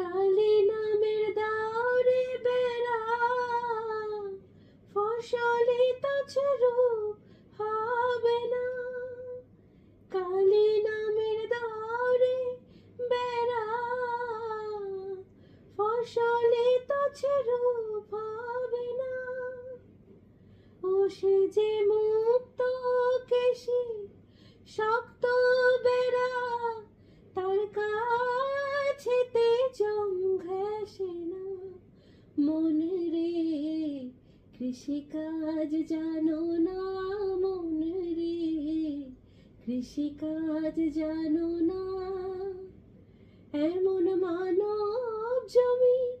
কালী নামের দাওরে বেড়া ফসলি তো রূপ হবে না। কালী নামের দাওরে বেড়া ফসলি তো রূপ হবে না। ও সে যে মুক্ত কেশি, শক্ত কৃষিকাজ জানো না মন রে? কৃষিকাজ জানো না? এমন মানব জমি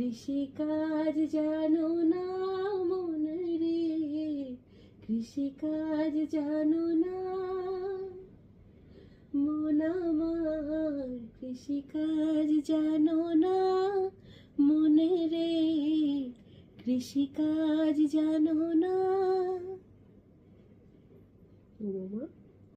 কৃষিকাজ জানো না মন রে, কৃষিকাজ জানো না মন আমার, কৃষিকাজ জানো না মনে রে, কৃষিকাজ জানো না।